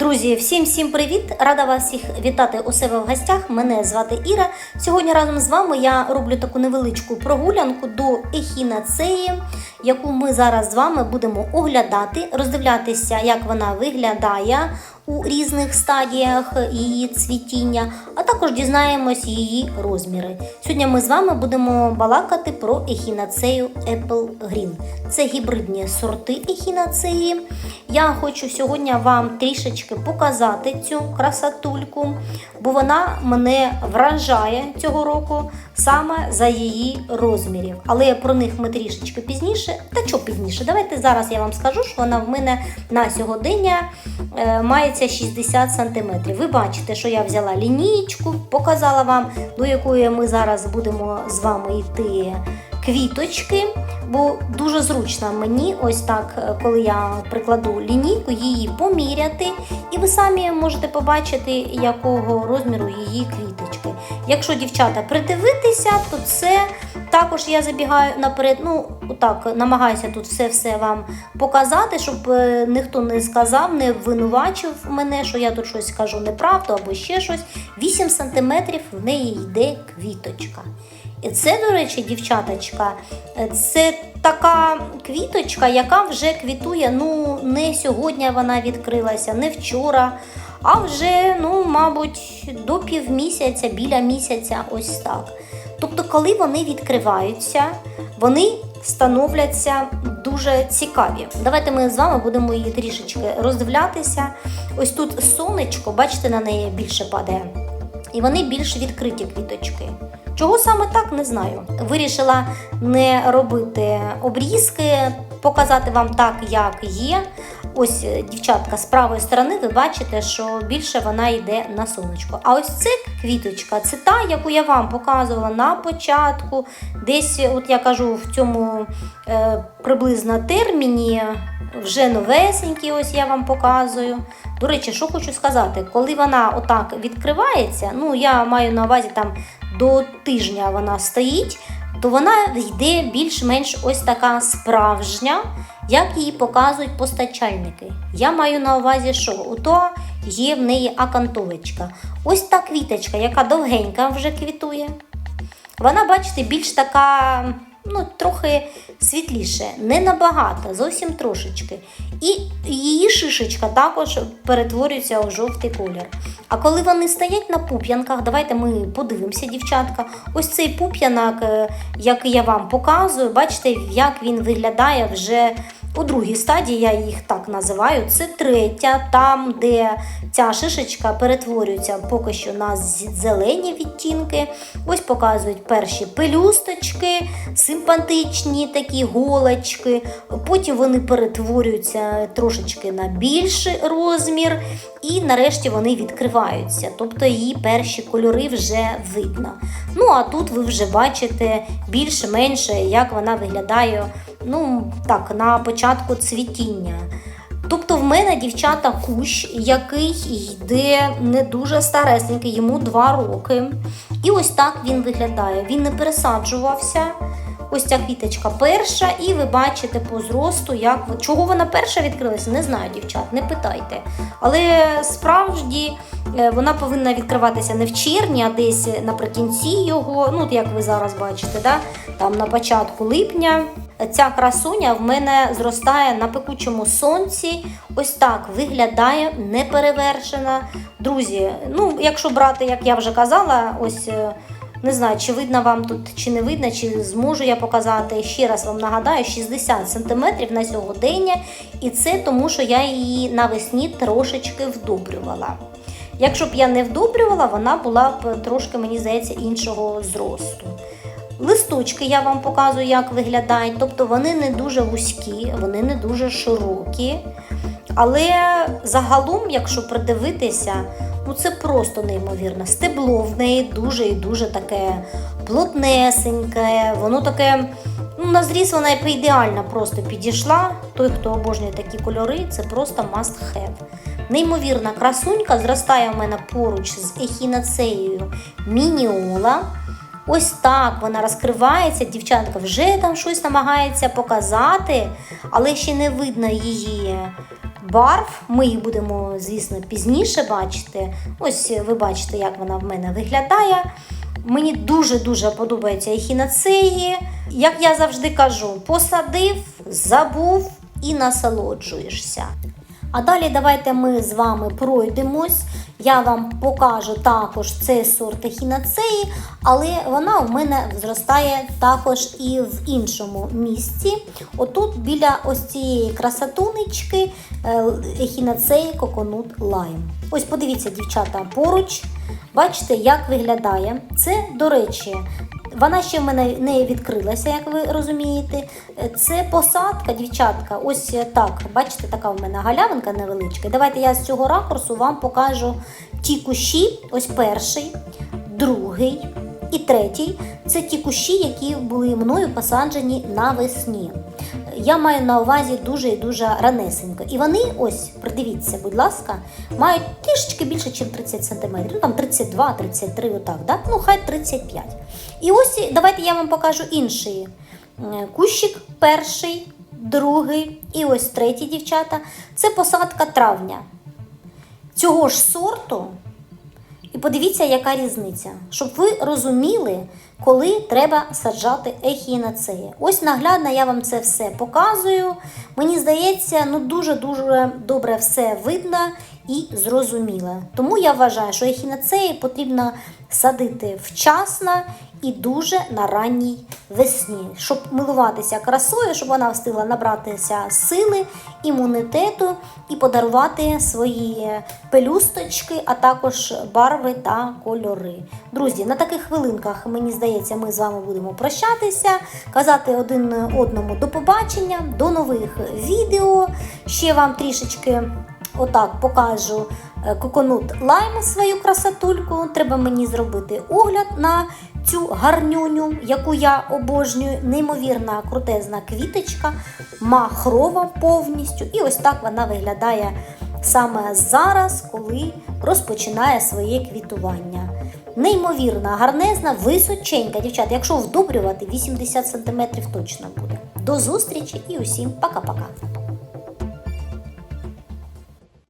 Друзі, всім всім привіт! Рада вас всіх вітати у себе в гостях. Мене звати Іра. Сьогодні разом з вами я роблю таку невеличку прогулянку до ехінацеї, яку ми зараз з вами будемо оглядати, роздивлятися, як вона виглядає у різних стадіях її цвітіння, а також дізнаємось її розміри. Сьогодні ми з вами будемо балакати про ехінацею Apple Green. Це гібридні сорти ехінацеї. Я хочу сьогодні вам трішечки показати цю красотульку, бо вона мене вражає цього року саме за її розмірів. Але про них ми трішечки пізніше. Та що пізніше? Давайте зараз я вам скажу, що вона в мене на сьогодення е, мається 60 см. Ви бачите, що я взяла лінійку, показала вам, до якої ми зараз будемо з вами йти квіточки, бо дуже зручно мені, ось так, е, коли я прикладу лінійку, її поміряти, і ви самі можете побачити, якого розміру її квіточки. Якщо дівчата придивитися, то це також я забігаю наперед. Ну, отак, намагаюся тут все-все вам показати, щоб е, ніхто не сказав, не винувачив мене, що я тут щось кажу неправду або ще щось. 8 см в неї йде квіточка. Це, до речі, дівчаточка, е, це така квіточка, яка вже квітує. Ну, не сьогодні вона відкрилася, не вчора, а вже, ну, мабуть, до півмісяця, біля місяця, ось так. Тобто, коли вони відкриваються, вони становляться дуже цікаві. Давайте ми з вами будемо її трішечки роздивлятися. Ось тут сонечко, бачите, на неї більше падає. І вони більш відкриті квіточки. Чого саме так, не знаю. Вирішила не робити обрізки, показати вам так, як є. Ось, е, дівчатка, з правої сторони ви бачите, що більше вона йде на сонечко. А ось це квіточка, це та, яку я вам показувала на початку. Десь, от я кажу, в цьому е, приблизно терміні, вже новесенькі, ось я вам показую. До речі, що хочу сказати, коли вона отак відкривається, ну я маю на увазі там до тижня вона стоїть, то вона йде більш-менш ось така справжня, як її показують постачальники. Я маю на увазі, що ото є в неї акантовочка. Ось та квіточка, яка довгенька вже квітує. Вона, бачите, більш така, ну, трохи світліше, не набагато, зовсім трошечки. І її шишечка також перетворюється у жовтий колір. А коли вони стоять на пуп'янках, давайте ми подивимося, дівчатка. Ось цей пуп'янок, е, який я вам показую, бачите, як він виглядає вже у другій стадії, я їх так називаю. Це третя, там, де ця шишечка перетворюється поки що на зелені відтінки. Ось показують перші пелюсточки, симпатичні такі голочки. Потім вони перетворюються трошечки на більший розмір, і нарешті вони відкриваються. Тобто її перші кольори вже видно. Ну а тут ви вже бачите більше-менше, як вона виглядає ну, так, на початку цвітіння. Тобто в мене дівчата кущ, який йде не дуже старесенький, йому 2 роки. І ось так він виглядає. Він не пересаджувався. Ось ця квіточка перша, і ви бачите по зросту, як чого вона перша відкрилася, не знаю, дівчат, не питайте. Але справді е, вона повинна відкриватися не в червні, а десь наприкінці його. Ну, як ви зараз бачите, да? там на початку липня. Ця красуня в мене зростає на пекучому сонці. Ось так виглядає неперевершена. Друзі, ну, якщо брати, як я вже казала, ось. Не знаю, чи видно вам тут, чи не видно, чи зможу я показати. Ще раз вам нагадаю, 60 см на сьогодення. І це тому, що я її навесні трошечки вдобрювала. Якщо б я не вдобрювала, вона була б трошки, мені здається, іншого зросту. Листочки я вам показую, як виглядають. Тобто вони не дуже вузькі, вони не дуже широкі. Але загалом, якщо придивитися, ну це просто неймовірно. Стебло в неї дуже і дуже таке плотнесеньке, воно таке. Ну, на зріз вона ідеально просто підійшла. Той, хто обожнює такі кольори, це просто must have. Неймовірна красунька зростає у мене поруч з ехінацеєю мініола. Ось так вона розкривається, дівчатка вже там щось намагається показати, але ще не видно її барв. Ми їх будемо, звісно, пізніше бачити. Ось ви бачите, як вона в мене виглядає. Мені дуже-дуже подобається ехінацеї. Як я завжди кажу, посадив, забув і насолоджуєшся. А далі давайте ми з вами пройдемось. Я вам покажу також цей сорт ехінацеї, але вона у мене зростає також і в іншому місці. Отут біля ось цієї красотунечки е, ехінацеї коконут лайм. Ось подивіться, дівчата, поруч. Бачите, як виглядає. Це, до речі, вона ще в мене не відкрилася, як ви розумієте. Це посадка, дівчатка. Ось так. Бачите, така в мене галявинка невеличка. Давайте я з цього ракурсу вам покажу ті кущі. Ось перший, другий і третій. Це ті кущі, які були мною посаджені навесні. Я маю на увазі дуже і дуже ранесенько. І вони, ось, придивіться, будь ласка, мають трішечки більше, ніж 30 см. Ну там 32-33, отак, да? ну хай 35. І ось давайте я вам покажу інший е, кущик, перший, другий і ось третій, дівчата. Це посадка травня. Цього ж сорту. Подивіться, яка різниця, щоб ви розуміли, коли треба саджати ехінацеї. Ось наглядно я вам це все показую. Мені здається, ну дуже-дуже добре все видно і зрозуміло. Тому я вважаю, що ехінацеї потрібно садити вчасно і дуже на ранній весні, щоб милуватися красою, щоб вона встигла набратися сили, імунітету і подарувати свої пелюсточки, а також барви та кольори. Друзі, на таких хвилинках, мені здається, ми з вами будемо прощатися, казати один одному до побачення, до нових відео. Ще вам трішечки. Отак покажу е, коконут лайм свою красотульку. Треба мені зробити огляд на цю гарнюню, яку я обожнюю. Неймовірна крутезна квіточка, махрова повністю. І ось так вона виглядає саме зараз, коли розпочинає своє квітування. Неймовірна, гарнезна, височенька. Дівчата, якщо вдобрювати, 80 см точно буде. До зустрічі і усім пока-пока.